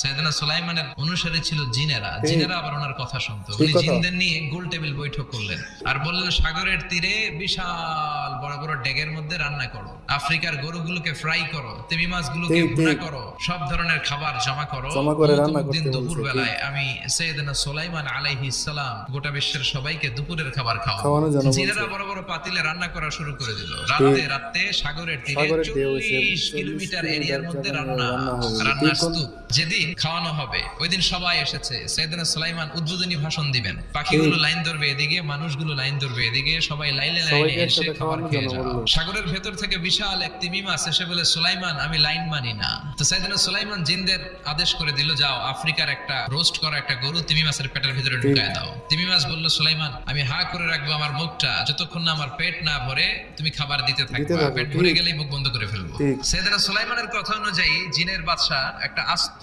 সাইয়েদনা সুলাইমানের অনুসারী ছিল জিনেরা। জিনেরা আবার ওনার কথা শুনতো। উনি জিনদের নিয়ে গোল টেবিল বৈঠক করলেন। আর বললেন সাগরের তীরে বিশাল বড় বড় ডেগের মধ্যে রান্না করো। আফ্রিকার গরুগুলোকে ফ্রাই করো তিমি মাছগুলোকে ভুনা করো সব ধরনের খাবার জমা করো। জমা করে রান্না করতে দুপুর বেলায় আমি সুলাইমান আলাইহিস সালাম গোটা বিশ্বের সবাইকে দুপুরের খাবার খাওয়ানো জিনেরা বড় বড় পাতিলে রান্না করা শুরু করে দিল। রাতে রাতে সাগরের তীরে সাগরের ঢেউ চল্লিশ 40 কিলোমিটার এরিয়ার মধ্যে রান্না। রান্না রান্নার স্তূপ। যেদিন খাওয়ানো হবে। ওই দিন সবাই এসেছে। সৈয়দনা সুলাইমান উদ্বোধনী ভাষণ দিবেন। পাখিগুলো লাইন ধরবে এদিকে মানুষগুলো লাইন ধরবে এদিকে সবাই লাইনে লাইনে এসে খাবার খেয়ে বলল। সাগরের ভেতর থেকে বিশাল এক তিমি মাছ এসে বলে সুলাইমান আমি লাইন মানি না। তো সাইদানা সুলাইমান জিনদের আদেশ করে দিল যাও আফ্রিকার একটা রোস্ট করা একটা গরু তিমি মাছের পেটের ভিতরে ঢুকায় দাও। তিমি মাছ বলল সুলাইমান আমি হা করে রাখব আমার মুখটা যতক্ষণ না আমার পেট না ভরে তুমি খাবার দিতে থাকবে পেট ভরে গেলেই মুখ বন্ধ করে ফেলব। ঠিক। সাইদানা সুলাইমানের কথা অনুযায়ী জিনের বাদশা একটা আস্ত